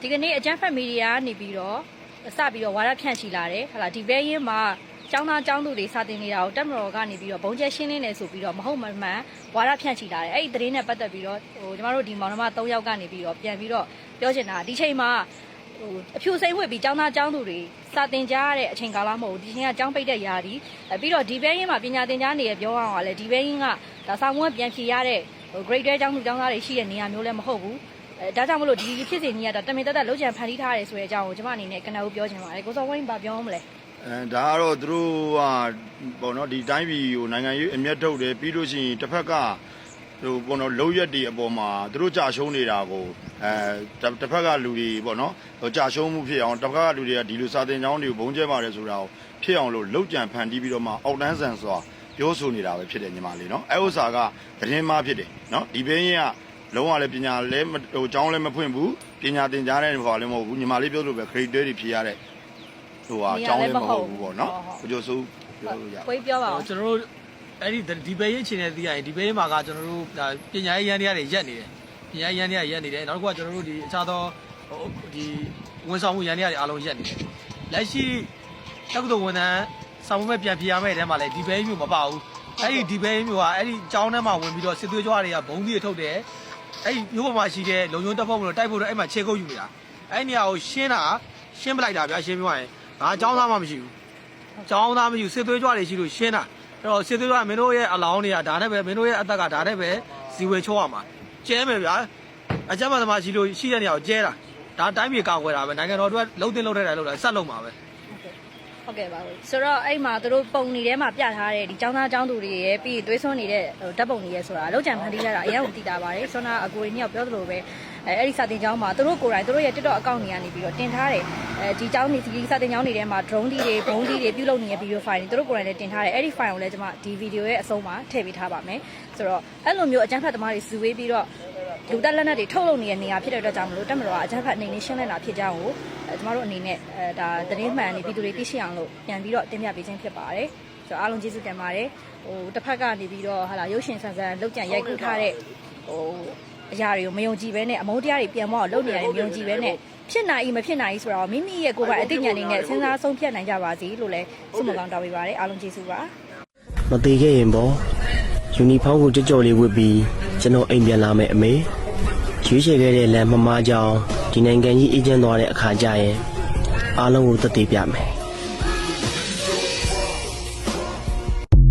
ဒီကနေ့အကြမ်းဖက်မီဒီယာကနေပြီးတော့စပြီးတော့ဝါဒဖြန့်ချီလာတယ်ဟလာဒီဘဲရင်မှာကျောင်းသားကျောင်းသူတွေစာတင်နေတာကိုတက်မတော်ကနေပြီးတော့ဘုံကျဲရှင်းလင်းနေဆိုပြီးတော့မဟုတ်မမှန်ဝါဒဖြန့်ချီလာတယ်အဲ့ဒီသတင်းနဲ့ပတ်သက်ပြီးတော့ဟိုကျမတို့ဒီမောင်နှမ၃ယောက်ကနေပြီးတော့ပြန်ပြီးတော့ပြောချင်တာဒီချိန်မှာဟိုအဖြူစိမ့်ဝစ်ပြီးကျောင်းသားကျောင်းသူတွေစာတင်ကြရတဲ့အချိန်ကာလမဟုတ်ဘူးဒီချိန်ကကျောင်းပိတ်တဲ့ຢာဒီအဲပြီးတော့ဒီဘဲရင်မှာပညာသင်ကြားနေရပြောအောင်ကလည်းဒီဘဲရင်ကဒါစာမွေးပြန်ဖြေရတဲ့ဟို grade 12ကျောင်းသူကျောင်းသားတွေရှိတဲ့နေရာမျိုးလည်းမဟုတ်ဘူး အဲဒါကြောင့်မလို့ဒီဖြစ်စဉ်ကြီးကတမင်တက်တက်လုံးချံဖန်တီးထားတယ်ဆိုတဲ့အကြောင်းကိုကျွန်မအနေနဲ့ကနဦးပြောချင်ပါတယ်ကိုစောဝင်းဘာပြောမလဲအဲဒါကတော့သူတို့ကပေါ့နော်ဒီတိုင်းပြည်ကိုနိုင်ငံရေးအမျက်ထုတ်တယ်ပြီးလို့ရှိရင်တစ်ဖက်ကဟိုပေါ့နော်လုံရက်တွေအပေါ်မှာသူတို့ကြာရှုံးနေတာကိုအဲတစ်တစ်ဖက်ကလူတွေပေါ့နော်ဟိုကြာရှုံးမှုဖြစ်အောင်တစ်ဖက်ကလူတွေကဒီလိုစာတင်ကြောင်းတွေကိုဘုံကျဲပါတယ်ဆိုတာကိုဖြစ်အောင်လို့လုံကြံဖန်တီးပြီးတော့မှအောက်တန်းဆန်စွာပြောဆိုနေတာပဲဖြစ်တယ်ညီမလေးနော်အဲဥစ္စာကသတင်းမှားဖြစ်တယ်နော်ဒီဘင်းရင်က လုံးဝလည်းပညာလည်းမဟိုကျောင်းလည်းမဖွင့်ဘူးပညာသင်ကြားတဲ့ဘာလည်းမဟုတ်ဘူးညီမလေးပြောလို့ပဲ grade တွေဖြေရတဲ့ဟိုဟာကျောင်းလည်းမဟုတ်ဘူးပေါ့နော်ကိုကျော်စိုးပြောလို့ရကိုကြီးပြောပါအောင်ကျွန်တော်တို့အဲ့ဒီဒီဘဲရေးချင်းနေသိရရင်ဒီဘဲရေးမှာကကျွန်တော်တို့ဒါပညာရေးရန်တရားတွေရက်နေတယ်ပညာရေးရန်တရားရက်နေတယ်နောက်တစ်ခုကကျွန်တော်တို့ဒီအခြားသောဟိုဒီဝန်ဆောင်မှုရန်တရားတွေအားလုံးရက်နေတယ်လက်ရှိတက္ကသိုလ်ဝန်ထမ်းဆောင်မှုမဲ့ပြန်ပြရမယ့်တဲမှာလည်းဒီဘဲရေးမျိုးမပါဘူးအဲ့ဒီဒီဘဲရေးမျိုးကအဲ့ဒီကျောင်းထဲမှာဝင်ပြီးတော့စစ်သွေးကြွားတွေကဘုံကြီးထုတ်တယ် အဲ့ဒီမျိုးပေါ်မှာရှိတဲ့လုံချုံတက်ဖို့မလို့တိုက်ဖို့တော့အဲ့မှာခြေကုပ်ယူနေတာအဲ့ဒီနေရာကိုရှင်းတာရှင်းပလိုက်တာဗျာရှင်းပြရင်ငါအကြောင်းသားမှမရှိဘူးကျောင်းသားမရှိဘူးစစ်သွေးကြွတွေရှိလို့ရှင်းတာအဲ့တော့စစ်သွေးကြွကမင်းတို့ရဲ့အလောင်းတွေကဒါနဲ့ပဲမင်းတို့ရဲ့အသက်ကဒါနဲ့ပဲဇီဝေချိုးရမှာကျဲမယ်ဗျာအကြမ်းဖက်သမားရှိလို့ရှိတဲ့နေရာကိုကျဲတာဒါတိုင်းပြည်ကာကွယ်တာပဲနိုင်ငံတော်တို့ကလုံးတင်လုံးထဲတယ်လို့လားဆက်လုံးမှာပဲ ဟုတ်ကဲ့ပါဘူးဆိုတော့အဲ့မှာသူတို့ပုံနေထဲမှာပြထားတဲ့ဒီចောင်းသားចောင်းသူတွေရဲ့ပြီးသွေးစွန်းနေတဲ့ဟိုဓာတ်ပုံတွေရဲ့ဆိုတာအလောက်ချံဖန်တီးရတာအရင်ကတည်တာပါတယ်ဆွမ်းနာအကိုရင်းညောက်ပြောသလိုပဲအဲအဲ့ဒီစာတင်ကျောင်းမှာသူတို့ကိုယ်တိုင်သူတို့ရဲ့ TikTok အကောင့်တွေကနေပြီးတော့တင်ထားတယ်အဲဒီကျောင်းနေဒီစာတင်ကျောင်းတွေထဲမှာ drone တွေဘုံတွေပြုလုပ်နေတဲ့ video file တွေသူတို့ကိုယ်တိုင်လည်းတင်ထားတယ်အဲ့ဒီ file ကိုလည်းကျွန်မဒီ video ရဲ့အဆုံးမှာထည့်ပေးထားပါမယ်ဆိုတော့အဲ့လိုမျိုးအကြမ်းဖက်သမားတွေစုဝေးပြီးတော့ လူတက်လက်နက်တွေထုတ်လုပ်နေတဲ့နေရာဖြစ်တဲ့အတွက်ကြောင့်မလို့တက်မတော်ကအကြမ်းဖက်အနေနဲ့ရှင်းလင်းတာဖြစ်ကြောင်းကိုအဲကျမတို့အနေနဲ့အဲဒါသတင်းမှန်နေပြည်သူတွေသိရှိအောင်လို့ပြန်ပြီးတော့တင်ပြပေးခြင်းဖြစ်ပါတယ်ဆိုတော့အားလုံးကျေးဇူးတင်ပါတယ်ဟိုတစ်ဖက်ကနေပြီးတော့ဟာလာရုပ်ရှင်ဆန်ဆန်လောက်ကြံရိုက်ကူးထားတဲ့ဟိုအရာတွေကိုမယုံကြည်ပဲနဲ့အမုန်းတရားတွေပြန်မအောင်လုပ်နေရတယ်မယုံကြည်ပဲနဲ့ဖြစ်နိုင် ਈ မဖြစ်နိုင် ਈ ဆိုတော့မိမိရဲ့ကိုယ်ပိုင်အသိဉာဏ်လေးနဲ့စဉ်းစားဆုံးဖြတ်နိုင်ကြပါစေလို့လည်းဆုမကောင်းတောင်းပေးပါတယ်အားလုံးကျေးဇူးပါမသေးခဲ့ရင်ပေါ့ယူနီဖောင်းကိုကြော့ကြော့လေးဝတ်ပြီး ကျွန်တော်အိမ်ပြန်လာမယ်အမေရွေးချယ်ခဲ့တဲ့လမ်းမမားကြောင်ဒီနိုင်ငံကြီးအေးချမ်းသွားတဲ့အခါကျရင်အားလုံးကိုသက်သေပြမယ်